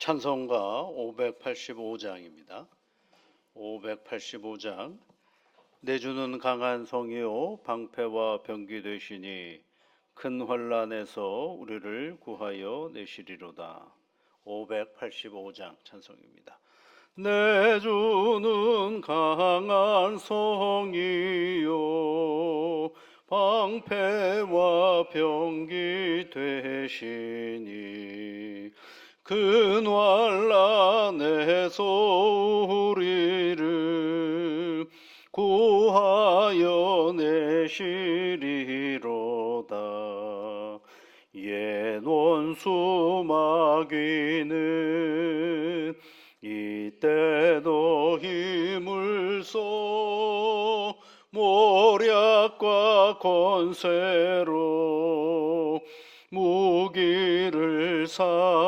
찬송가 585장입니다. 585장 내 주는 강한 성이요 방패와 병기 되시니 큰 환란에서 우리를 구하여 내시리로다. 585장 찬송입니다. 내 주는 강한 성이요 방패와 병기 되시니 큰 환란에서 우리를 구하여 내시리로다. 옛 원수 마귀는 이때도 힘을 써 모략과 권세로 무기를 삼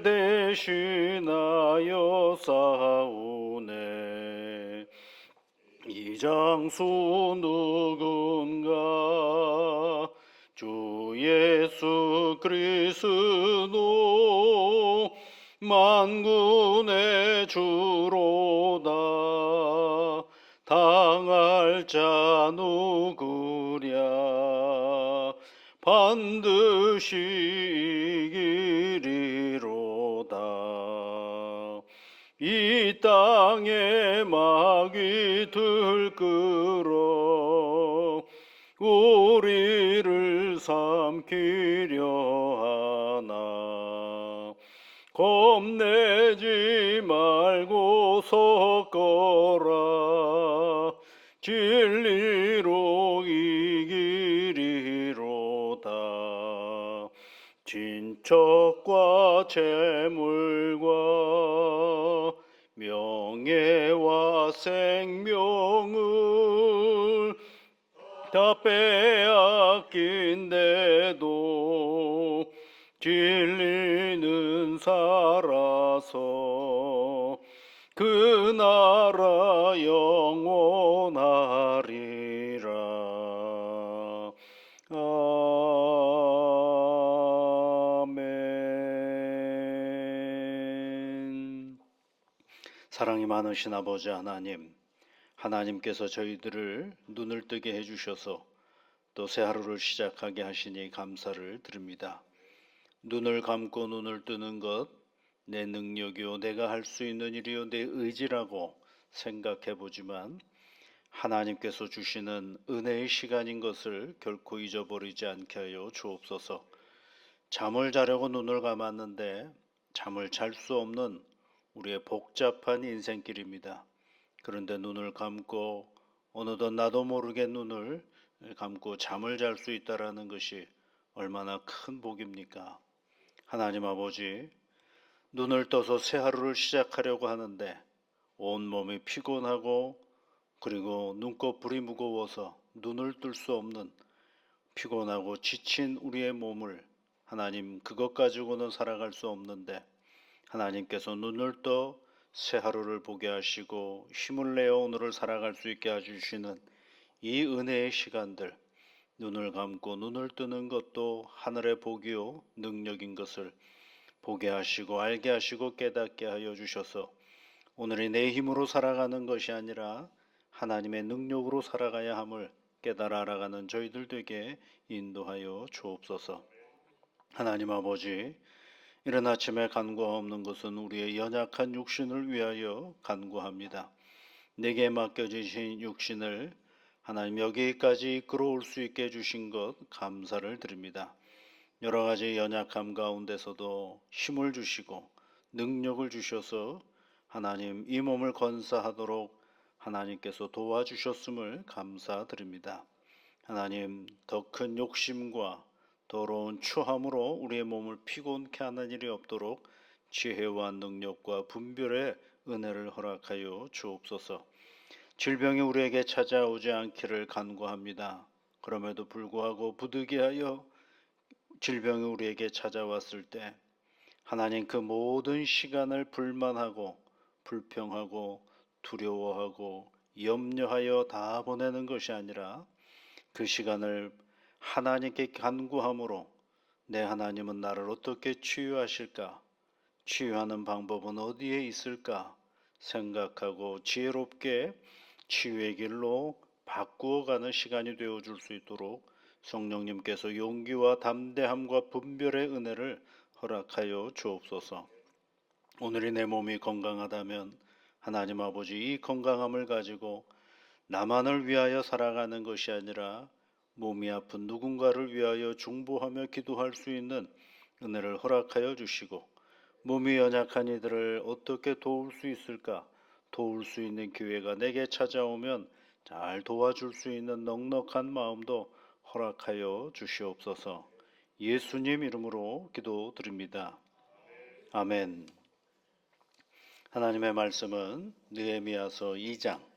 날 대신하여 싸우네. 이 장수 누군가? 주 예수 그리스도 만군의 주로다. 당할 자 누구랴? 반드시 땅에 마귀 들끓어 우리를 삼키려 하나. 겁내지 말고 섞어라. 진리로 이기리로다. 진척과 재물과 생명을 다 빼앗긴데 많으신 아버지 하나님, 하나님께서 저희들을 눈을 뜨게 해주셔서 또 새 하루를 시작하게 하시니 감사를 드립니다. 눈을 감고 눈을 뜨는 것, 내 능력이요, 내가 할 수 있는 일이요, 내 의지라고 생각해 보지만 하나님께서 주시는 은혜의 시간인 것을 결코 잊어버리지 않게 하여 주옵소서. 잠을 자려고 눈을 감았는데 잠을 잘 수 없는 우리의 복잡한 인생길입니다. 그런데 눈을 감고 어느덧 나도 모르게 눈을 감고 잠을 잘 수 있다라는 것이 얼마나 큰 복입니까? 하나님 아버지, 눈을 떠서 새 하루를 시작하려고 하는데 온몸이 피곤하고 그리고 눈꺼풀이 무거워서 눈을 뜰 수 없는 피곤하고 지친 우리의 몸을 하나님 그것 가지고는 살아갈 수 없는데 하나님께서 눈을 떠 새 하루를 보게 하시고 힘을 내어 오늘을 살아갈 수 있게 해주시는 이 은혜의 시간들 눈을 감고 눈을 뜨는 것도 하늘의 복이요 능력인 것을 보게 하시고 알게 하시고 깨닫게 하여 주셔서 오늘이 내 힘으로 살아가는 것이 아니라 하나님의 능력으로 살아가야 함을 깨달아 알아가는 저희들 되게 인도하여 주옵소서. 하나님 아버지, 이른 아침에 간구 없는 것은 우리의 연약한 육신을 위하여 간구합니다. 내게 맡겨주신 육신을 하나님 여기까지 이끌어올 수 있게 해주신 것 감사를 드립니다. 여러 가지 연약함 가운데서도 힘을 주시고 능력을 주셔서 하나님 이 몸을 건사하도록 하나님께서 도와주셨음을 감사드립니다. 하나님 더 큰 욕심과 더러운 추함으로 우리의 몸을 피곤케 하는 일이 없도록 지혜와 능력과 분별의 은혜를 허락하여 주옵소서. 질병이 우리에게 찾아오지 않기를 간구합니다. 그럼에도 불구하고 부득이하여 질병이 우리에게 찾아왔을 때 하나님 그 모든 시간을 불만하고 불평하고 두려워하고 염려하여 다 보내는 것이 아니라 그 시간을 하나님께 간구함으로 내 하나님은 나를 어떻게 치유하실까? 치유하는 방법은 어디에 있을까? 생각하고 지혜롭게 치유의 길로 바꾸어가는 시간이 되어 줄 수 있도록 성령님께서 용기와 담대함과 분별의 은혜를 허락하여 주옵소서. 오늘이 내 몸이 건강하다면 하나님 아버지 이 건강함을 가지고 나만을 위하여 살아가는 것이 아니라 몸이 아픈 누군가를 위하여 중보하며 기도할 수 있는 은혜를 허락하여 주시고 몸이 연약한 이들을 어떻게 도울 수 있을까? 도울 수 있는 기회가 내게 찾아오면 잘 도와줄 수 있는 넉넉한 마음도 허락하여 주시옵소서. 예수님 이름으로 기도드립니다. 아멘. 하나님의 말씀은 느헤미야서 2장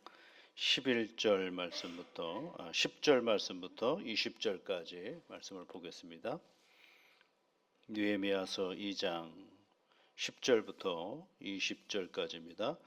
11절 말씀부터 아, 10절 말씀부터 20절까지 말씀을 보겠습니다. 느헤미야서 2장 10절부터 20절까지입니다.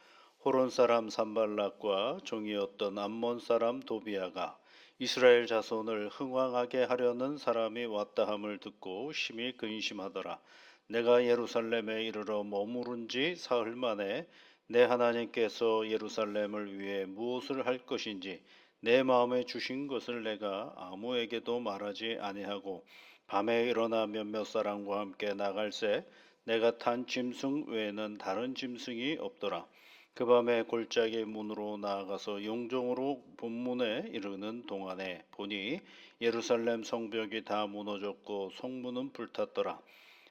호론 사람 산발락과 종이었던 암몬 사람 도비아가 이스라엘 자손을 흥왕하게 하려는 사람이 왔다함을 듣고 심히 근심하더라. 내가 예루살렘에 이르러 머무른 지 사흘 만에 내 하나님께서 예루살렘을 위해 무엇을 할 것인지 내 마음에 주신 것을 내가 아무에게도 말하지 아니하고 밤에 일어나 몇몇 사람과 함께 나갈새 내가 탄 짐승 외에는 다른 짐승이 없더라. 그 밤에 골짜기 문으로 나아가서 용종으로 본문에 이르는 동안에 보니 예루살렘 성벽이 다 무너졌고 성문은 불탔더라.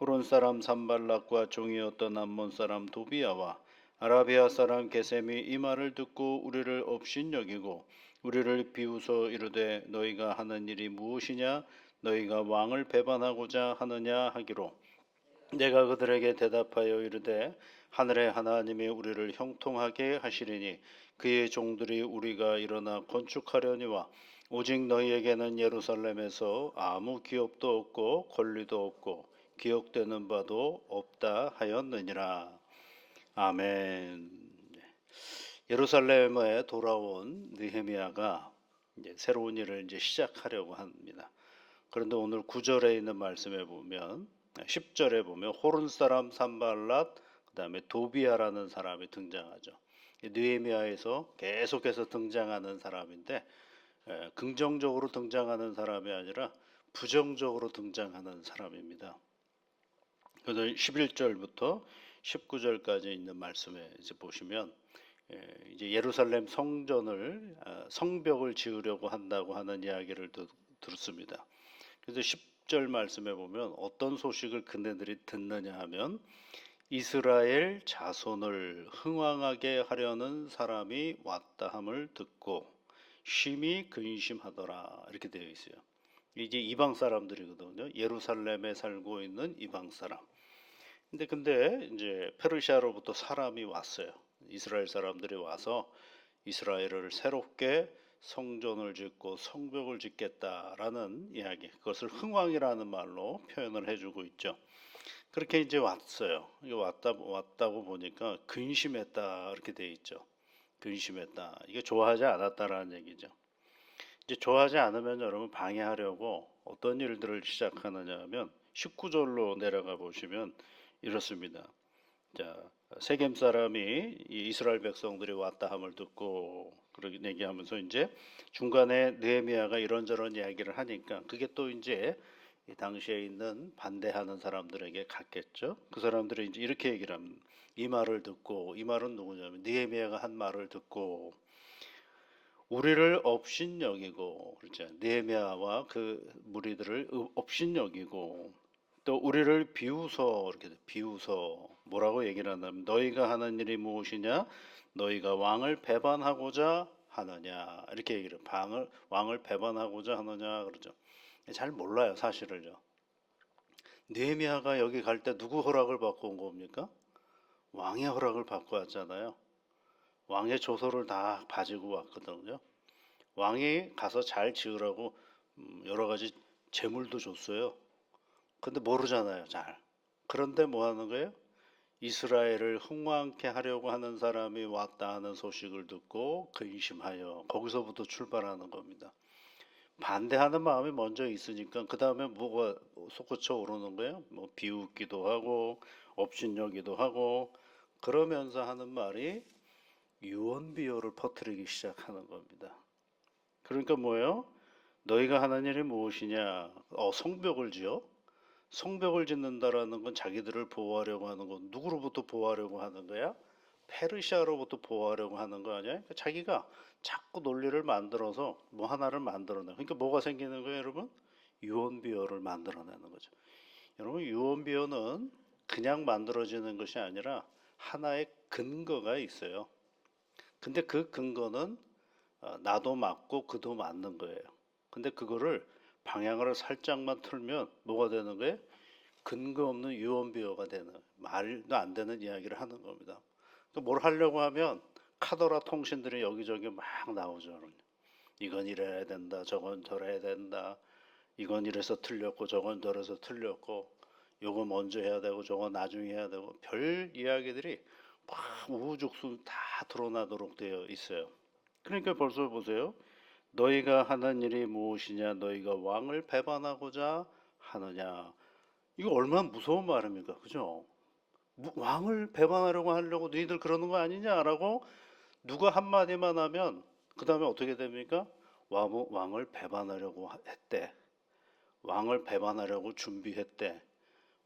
호론 사람 산발락과 종이었던 암몬 사람 도비아와 아라비아 사람 게셈이 이 말을 듣고 우리를 업신여기고 우리를 비웃어 이르되 너희가 하는 일이 무엇이냐? 너희가 왕을 배반하고자 하느냐 하기로. 내가 그들에게 대답하여 이르되 하늘의 하나님이 우리를 형통하게 하시리니 그의 종들이 우리가 일어나 건축하려니와 오직 너희에게는 예루살렘에서 아무 기업도 없고 권리도 없고 기억되는 바도 없다 하였느니라. 아멘. 예루살렘에 돌아온 느헤미야가 새로운 일을 이제 시작하려고 합니다. 그런데 오늘 9절에 있는 말씀에 보면 10절에 보면 호른 사람 산발랏 그다음에 도비아라는 사람이 등장하죠. 느헤미야에서 계속해서 등장하는 사람인데 에, 긍정적으로 등장하는 사람이 아니라 부정적으로 등장하는 사람입니다. 그래서 11절부터 19절까지 있는 말씀에 이제 보시면 예, 이제 예루살렘 성전을 아, 성벽을 지으려고 한다고 하는 이야기를 드- 들었습니다. 그래서 10절 말씀에 보면 어떤 소식을 그네들이 듣느냐 하면 이스라엘 자손을 흥왕하게 하려는 사람이 왔다 함을 듣고 심히 근심하더라 이렇게 되어 있어요. 이제 이방 사람들이거든요. 예루살렘에 살고 있는 이방 사람. 근데 근데 이제 페르시아로부터 사람이 왔어요. 이스라엘 사람들이 와서 이스라엘을 새롭게 성전을 짓고 성벽을 짓겠다라는 이야기. 그것을 흥왕이라는 말로 표현을 해주고 있죠. 그렇게 이제 왔어요. 이거 왔다 왔다고 보니까 근심했다 이렇게 돼 있죠. 근심했다. 이게 좋아하지 않았다라는 얘기죠. 이제 좋아하지 않으면 여러분 방해하려고 어떤 일들을 시작하느냐 하면 19절로 내려가 보시면 이렇습니다. 자, 세겜 사람이 이 이스라엘 백성들이 왔다 함을 듣고 그러게 얘기하면서 이제 중간에 느헤미야가 이런저런 이야기를 하니까 그게 또 이제 이 당시에 있는 반대하는 사람들에게 갔겠죠. 그 사람들이 이제 이렇게 얘기를 합니다. 이 말을 듣고 이 말은 누구냐면 느헤미야가 한 말을 듣고 우리를 업신여기고 그렇죠. 느헤미야와 그 무리들을 업신여기고 또 우리를 비웃어 이렇게 비웃어 뭐라고 얘기를 한다면 너희가 하는 일이 무엇이냐 너희가 왕을 배반하고자 하느냐 이렇게 얘기를 방을 왕을 배반하고자 하느냐 그러죠. 잘 몰라요 사실을요. 느헤미야가 여기 갈 때 누구 허락을 받고 온 겁니까? 왕의 허락을 받고 왔잖아요. 왕의 조서를 다 가지고 왔거든요. 왕이 가서 잘 지으라고 음, 여러 가지 재물도 줬어요. 근데 모르잖아요, 잘. 그런데 뭐 하는 거예요? 이스라엘을 흥왕케 하려고 하는 사람이 왔다 하는 소식을 듣고 근심하여 거기서부터 출발하는 겁니다. 반대하는 마음이 먼저 있으니까 그 다음에 뭐가 솟구쳐 오르는 거예요? 뭐 비웃기도 하고 업신여기도 하고 그러면서 하는 말이 유언비어를 퍼뜨리기 시작하는 겁니다. 그러니까 뭐예요? 너희가 하는 일이 무엇이냐? 어, 성벽을 지어? 성벽을 짓는다라는 건 자기들을 보호하려고 하는 건 누구로부터 보호하려고 하는 거야? 페르시아로부터 보호하려고 하는 거 아니야? 그러니까 자기가 자꾸 논리를 만들어서 뭐 하나를 만들어내. 그러니까 뭐가 생기는 거예요, 여러분? 유언비어를 만들어내는 거죠. 여러분 유언비어는 그냥 만들어지는 것이 아니라 하나의 근거가 있어요. 근데 그 근거는 어, 나도 맞고 그도 맞는 거예요. 근데 그거를 방향을 살짝만 틀면 뭐가 되는 거예요? 근거 없는 유언비어가 되는 말도 안 되는 이야기를 하는 겁니다. 또 뭘 하려고 하면 카더라 통신들이 여기저기 막 나오죠. 이건 이래야 된다, 저건 저래야 된다. 이건 이래서 틀렸고 저건 저래서 틀렸고 요거 먼저 해야 되고 저거 나중에 해야 되고 별 이야기들이 막 우후죽순 다 드러나도록 되어 있어요. 그러니까 벌써 보세요. 너희가 하는 일이 무엇이냐? 너희가 왕을 배반하고자 하느냐? 이거 얼마나 무서운 말입니까? 그죠? 무- 왕을 배반하려고 하려고 너희들 그러는 거 아니냐라고 누가 한마디만 하면 그 다음에 어떻게 됩니까? 왕, 왕을 배반하려고 하- 했대. 왕을 배반하려고 준비했대.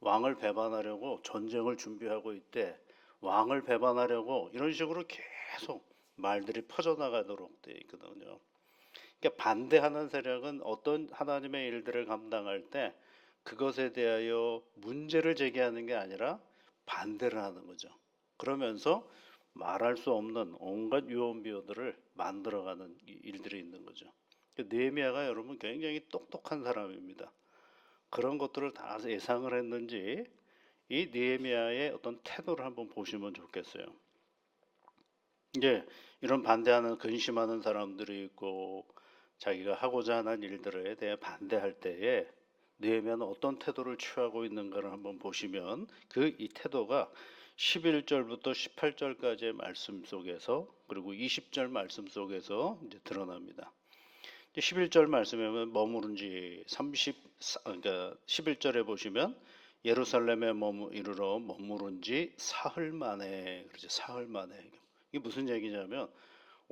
왕을 배반하려고 전쟁을 준비하고 있대. 왕을 배반하려고 이런 식으로 계속 말들이 퍼져나가도록 돼 있거든요. 그러니까 반대하는 세력은 어떤 하나님의 일들을 감당할 때 그것에 대하여 문제를 제기하는 게 아니라 반대를 하는 거죠. 그러면서 말할 수 없는 온갖 유언비어들을 만들어가는 이- 일들이 있는 거죠. 느헤미야가 여러분 굉장히 똑똑한 사람입니다. 그런 것들을 다 예상을 했는지 이 느헤미야의 어떤 태도를 한번 보시면 좋겠어요. 이제 이런 반대하는 근심하는 사람들이 있고 자기가 하고자 하는 일들에 대해 반대할 때에 느헤미야는 어떤 태도를 취하고 있는가를 한번 보시면 그 이 태도가 11절부터 18절까지의 말씀 속에서 그리고 20절 말씀 속에서 이제 드러납니다. 11절 말씀에 보면 머무른 지 30, 그러니까 11절에 보시면 예루살렘에 머무, 이르러 머무른 지 사흘 만에, 그렇죠. 사흘 만에. 이게 무슨 얘기냐면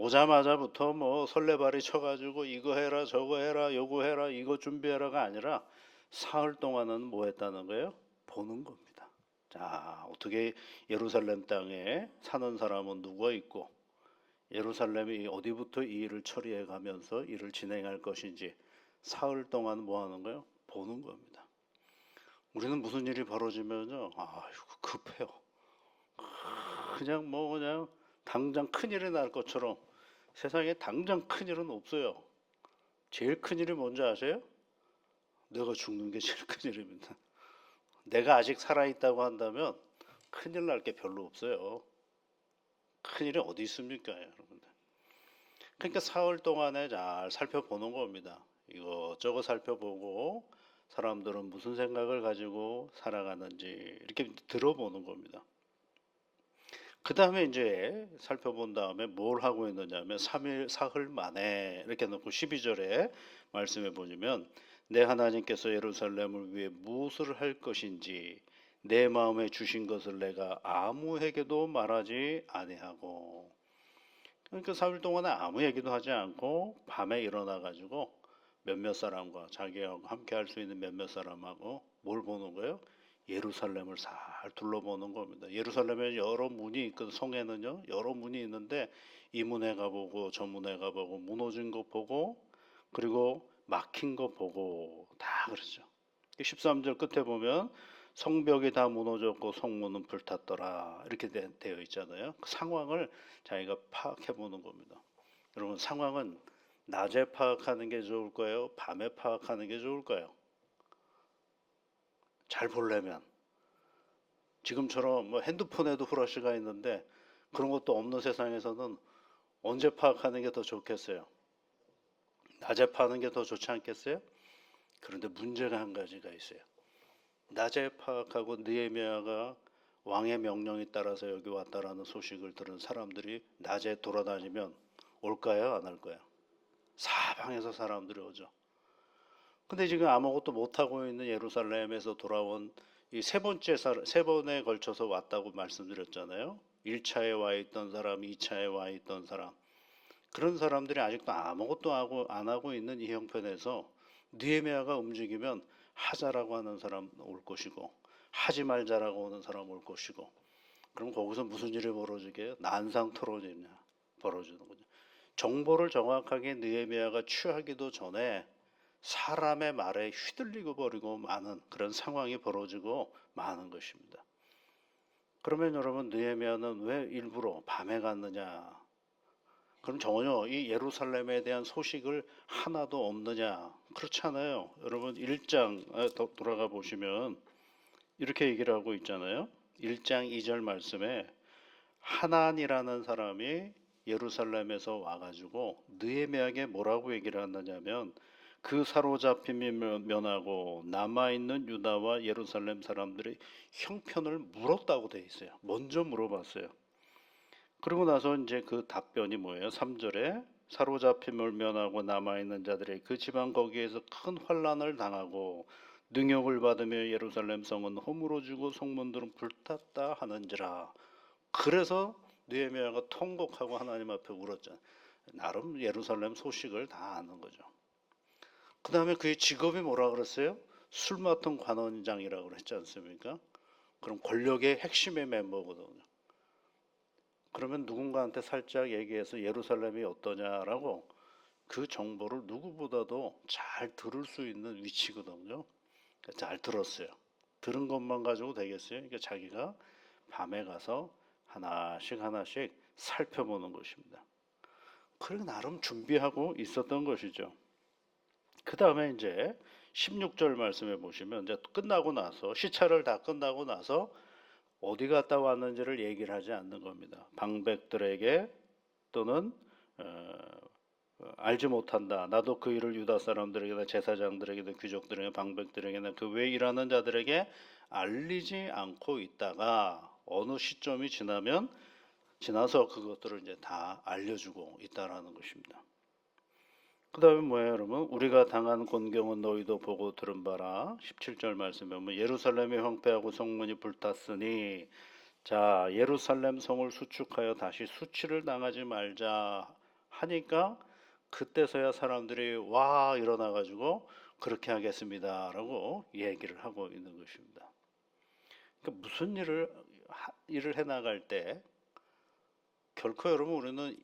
오자마자부터 뭐 설레발이 쳐가지고 이거 해라 저거 해라 요거 해라 이거 준비해라가 아니라 사흘 동안은 뭐 했다는 거예요? 보는 겁니다. 자 어떻게 예루살렘 땅에 사는 사람은 누가 있고 예루살렘이 어디부터 이 일을 처리해 가면서 일을 진행할 것인지 사흘 동안 뭐 하는 거예요? 보는 겁니다. 우리는 무슨 일이 벌어지면요, 아이고 급해요. 그냥 뭐 그냥 당장 큰 일이 날 것처럼 세상에 당장 큰 일은 없어요. 제일 큰 일이 뭔지 아세요? 내가 죽는 게 제일 큰 일입니다. 내가 아직 살아 있다고 한다면 큰일 날 게 별로 없어요. 큰일이 어디 있습니까, 여러분들? 그러니까 사흘 동안에 잘 살펴보는 겁니다. 이것저것 살펴보고 사람들은 무슨 생각을 가지고 살아가는지 이렇게 들어보는 겁니다. 그 다음에 이제 살펴본 다음에 뭘 하고 있느냐면 3일 사흘 만에 이렇게 놓고 12절에 말씀해 보시면 내 하나님께서 예루살렘을 위해 무엇을 할 것인지 내 마음에 주신 것을 내가 아무에게도 말하지 아니하고 그러니까 사흘 동안에 아무 얘기도 하지 않고 밤에 일어나 가지고 몇몇 사람과 자기하고 함께 할 수 있는 몇몇 사람하고 뭘 보는 거예요? 예루살렘을 잘 둘러보는 겁니다. 예루살렘에 여러 문이 있거든. 성에는요 여러 문이 있는데 이 문에 가보고 저 문에 가보고 무너진 거 보고 그리고 막힌 거 보고 다 그러죠. 13절 끝에 보면 성벽이 다 무너졌고 성문은 불탔더라 이렇게 되, 되어 있잖아요. 그 상황을 자기가 파악해 보는 겁니다. 여러분 상황은 낮에 파악하는 게 좋을까요? 밤에 파악하는 게 좋을까요? 잘 보려면 지금처럼 뭐 핸드폰에도 후러시가 있는데 그런 것도 없는 세상에서는 언제 파악하는 게 더 좋겠어요? 낮에 파는 게 더 좋지 않겠어요? 그런데 문제가 한 가지가 있어요. 낮에 파악하고 느헤미야가 왕의 명령에 따라서 여기 왔다라는 소식을 들은 사람들이 낮에 돌아다니면 올까요? 안 올까요? 사방에서 사람들이 오죠. 근데 지금 아무것도 못하고 있는 예루살렘에서 돌아온 이 세 번째 사- 세 번에 걸쳐서 왔다고 말씀드렸잖아요. 1차에 와 있던 사람, 2차에 와 있던 사람. 그런 사람들이 아직도 아무것도 하고 안 하고 있는 이 형편에서 느헤미야가 움직이면 하자라고 하는 사람 올 것이고 하지 말자라고 하는 사람 올 것이고 그럼 거기서 무슨 일이 벌어지게요? 난상 토론이냐 벌어지는 거죠. 정보를 정확하게 느헤미야가 취하기도 전에 사람의 말에 휘둘리고 버리고 많은 그런 상황이 벌어지고 많은 것입니다. 그러면 여러분 느헤미야는 왜 일부러 밤에 갔느냐? 그럼 전혀 이 예루살렘에 대한 소식을 하나도 없느냐? 그렇잖아요. 여러분 1장 더 돌아가 보시면 이렇게 얘기를 하고 있잖아요. 1장 2절 말씀에 하나니라는 사람이 예루살렘에서 와가지고 느헤미야에게 뭐라고 얘기를 하느냐면 그 사로잡힘이 면하고 남아 있는 유다와 예루살렘 사람들의 형편을 물었다고 돼 있어요. 먼저 물어봤어요. 그리고 나서 이제 그 답변이 뭐예요? 3절에 사로잡힘을 면하고 남아 있는 자들의 그 지방 거기에서 큰 환란을 당하고 능욕을 받으며 예루살렘 성은 허물어지고 성문들은 불탔다 하는지라. 그래서 느헤미야가 통곡하고 하나님 앞에 울었잖아요. 나름 예루살렘 소식을 다 아는 거죠. 그 다음에 그의 직업이 뭐라 그랬어요? 술 맡은 관원장이라고 그랬지 않습니까? 그럼 권력의 핵심의 멤버거든요. 그러면 누군가한테 살짝 얘기해서 예루살렘이 어떠냐라고 그 정보를 누구보다도 잘 들을 수 있는 위치거든요. 그러니까 잘 들었어요. 들은 것만 가지고 되겠어요? 그러니까 자기가 밤에 가서 하나씩 하나씩 살펴보는 것입니다. 그리고 나름 준비하고 있었던 것이죠. 그 다음에 이제 16절 말씀해 보시면 이제 끝나고 나서 시차를 다 끝나고 나서 어디 갔다 왔는지를 얘기를 하지 않는 겁니다. 방백들에게 또는 어, 어, 알지 못한다. 나도 그 일을 유다 사람들에게나 제사장들에게나 귀족들에게 방백들에게나 그 외 일하는 자들에게 알리지 않고 있다가 어느 시점이 지나면 지나서 그것들을 이제 다 알려주고 있다라는 것입니다. 그 다음에 뭐예요, 여러분? 우리가 당한 곤경은 너희도 보고 들은 바라. 17절 말씀에 보면 예루살렘이 황폐하고 성문이 불탔으니 자 예루살렘 성을 수축하여 다시 수치를 당하지 말자 하니까 그때서야 사람들이 와 일어나 가지고 그렇게 하겠습니다라고 얘기를 하고 있는 것입니다. 그러니까 무슨 일을 하- 일을 해 나갈 때 결코 여러분 우리는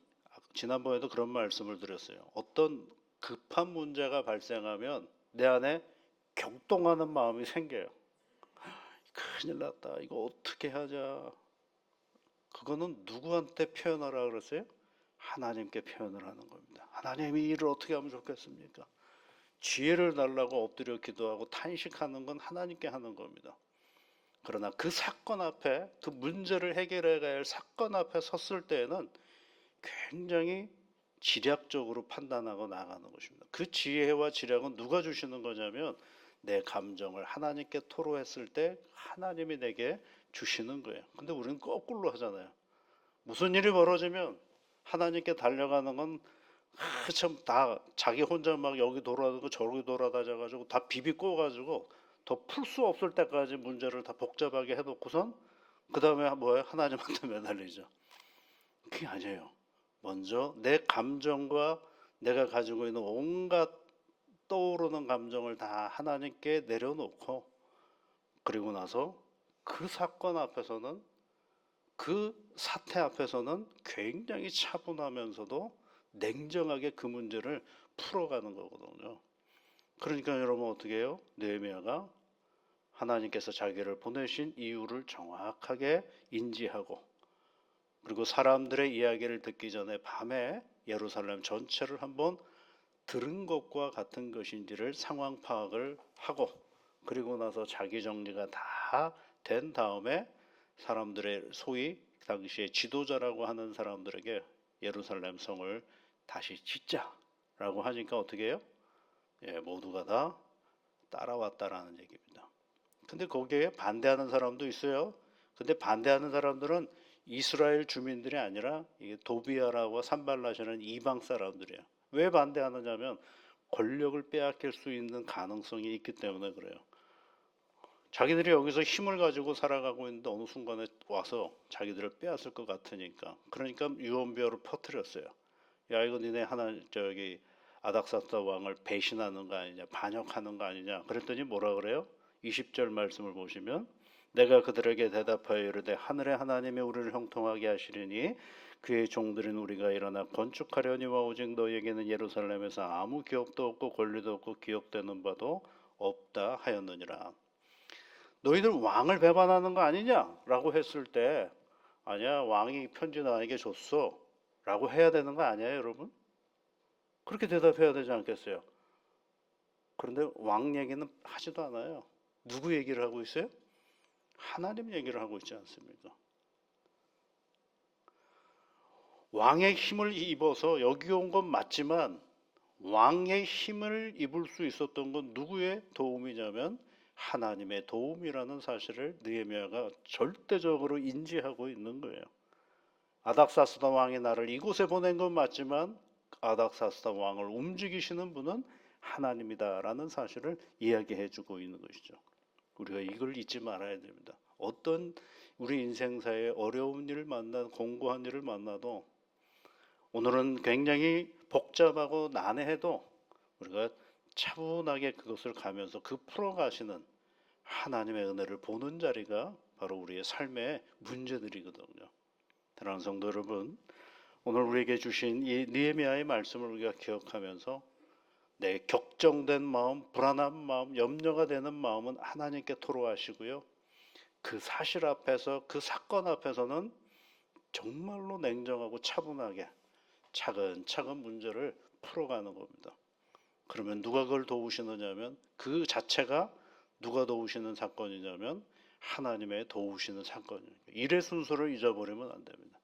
지난번에도 그런 말씀을 드렸어요. 어떤 급한 문제가 발생하면 내 안에 격동하는 마음이 생겨요. 큰일 났다. 이거 어떻게 하자. 그거는 누구한테 표현하라 그랬어요? 하나님께 표현을 하는 겁니다. 하나님이 이 일을 어떻게 하면 좋겠습니까? 지혜를 달라고 엎드려 기도하고 탄식하는 건 하나님께 하는 겁니다. 그러나 그 사건 앞에 그 문제를 해결해 가야 할 사건 앞에 섰을 때에는 굉장히 지략적으로 판단하고 나가는 것입니다. 그 지혜와 지략은 누가 주시는 거냐면 내 감정을 하나님께 토로했을 때 하나님이 내게 주시는 거예요. 근데 우리는 거꾸로 하잖아요. 무슨 일이 벌어지면 하나님께 달려가는 건 참다 자기 혼자 막 여기 돌아다니고 저기 돌아다녀 가지고 다 비비꼬 가지고 더 풀 수 없을 때까지 문제를 다 복잡하게 해놓고선 그 다음에 뭐예요? 하나님한테 매달리죠. 그게 아니에요. 먼저 내 감정과 내가 가지고 있는 온갖 떠오르는 감정을 다 하나님께 내려놓고 그리고 나서 그 사건 앞에서는 그 사태 앞에서는 굉장히 차분하면서도 냉정하게 그 문제를 풀어가는 거거든요. 그러니까 여러분 어떻게 해요? 느헤미야가 하나님께서 자기를 보내신 이유를 정확하게 인지하고 그리고 사람들의 이야기를 듣기 전에 밤에 예루살렘 전체를 한번 들은 것과 같은 것인지를 상황 파악을 하고 그리고 나서 자기 정리가 다 된 다음에 사람들의 소위 당시에 지도자라고 하는 사람들에게 예루살렘 성을 다시 짓자라고 하니까 어떻게 해요? 예, 모두가 다 따라왔다라는 얘기입니다. 근데 거기에 반대하는 사람도 있어요. 근데 반대하는 사람들은 이스라엘 주민들이 아니라 도비아라고 산발라시는 이방 사람들이에요. 왜 반대하느냐면 권력을 빼앗길 수 있는 가능성이 있기 때문에 그래요. 자기들이 여기서 힘을 가지고 살아가고 있는데 어느 순간에 와서 자기들을 빼앗을 것 같으니까 그러니까 유언비어를 퍼뜨렸어요. 야 이거 니네 하나 저기 아닥사스다 왕을 배신하는 거 아니냐 반역하는 거 아니냐 그랬더니 뭐라 그래요? 20절 말씀을 보시면 내가 그들에게 대답하여 이르되 하늘의 하나님이 우리를 형통하게 하시리니 그의 종들인 우리가 일어나 건축하려니와 오직 너에게는 예루살렘에서 아무 기업도 없고 권리도 없고 기억되는 바도 없다 하였느니라. 너희들 왕을 배반하는 거 아니냐라고 했을 때 아니야 왕이 편지 나에게 줬어라고 해야 되는 거 아니에요 여러분? 그렇게 대답해야 되지 않겠어요? 그런데 왕 얘기는 하지도 않아요. 누구 얘기를 하고 있어요? 하나님 얘기를 하고 있지 않습니까? 왕의 힘을 입어서 여기 온 건 맞지만 왕의 힘을 입을 수 있었던 건 누구의 도움이냐면 하나님의 도움이라는 사실을 느헤미야가 절대적으로 인지하고 있는 거예요. 아닥사스다 왕이 나를 이곳에 보낸 건 맞지만 아닥사스다 왕을 움직이시는 분은 하나님이다라는 사실을 이야기해 주고 있는 것이죠. 우리가 이걸 잊지 말아야 됩니다. 어떤 우리 인생사에 어려운 일을 만나 공고한 일을 만나도 오늘은 굉장히 복잡하고 난해해도 우리가 차분하게 그것을 가면서 그 풀어가시는 하나님의 은혜를 보는 자리가 바로 우리의 삶의 문제들이거든요. 사랑하는 성도 여러분, 오늘 우리에게 주신 이 니에미아의 말씀을 우리가 기억하면서 내 격정된 마음, 불안한 마음, 염려가 되는 마음은 하나님께 토로하시고요. 그 사실 앞에서 그 사건 앞에서는 정말로 냉정하고 차분하게 차근차근 문제를 풀어가는 겁니다. 그러면 누가 그걸 도우시느냐면 그 자체가 누가 도우시는 사건이냐면 하나님의 도우시는 사건이에요. 일의 순서를 잊어버리면 안 됩니다.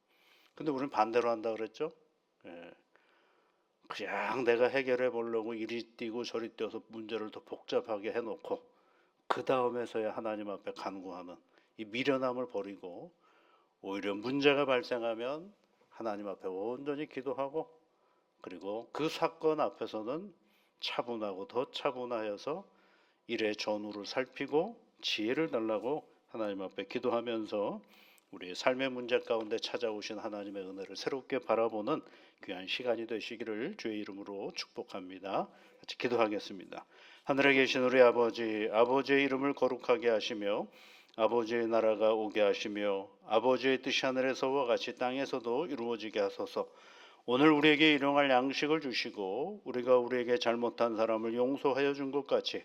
근데 우리는 반대로 한다 그랬죠? 예. 그냥 내가 해결해 보려고 이리 뛰고 저리 뛰어서 문제를 더 복잡하게 해놓고 그 다음에서야 하나님 앞에 간구하는 이 미련함을 버리고 오히려 문제가 발생하면 하나님 앞에 온전히 기도하고 그리고 그 사건 앞에서는 차분하고 더 차분하여서 일의 전후를 살피고 지혜를 달라고 하나님 앞에 기도하면서 우리의 삶의 문제 가운데 찾아오신 하나님의 은혜를 새롭게 바라보는 귀한 시간이 되시기를 주의 이름으로 축복합니다. 같이 기도하겠습니다. 하늘에 계신 우리 아버지, 아버지의 이름을 거룩하게 하시며 아버지의 나라가 오게 하시며 아버지의 뜻이 하늘에서와 같이 땅에서도 이루어지게 하소서. 오늘 우리에게 일용할 양식을 주시고 우리가 우리에게 잘못한 사람을 용서하여 준 것 같이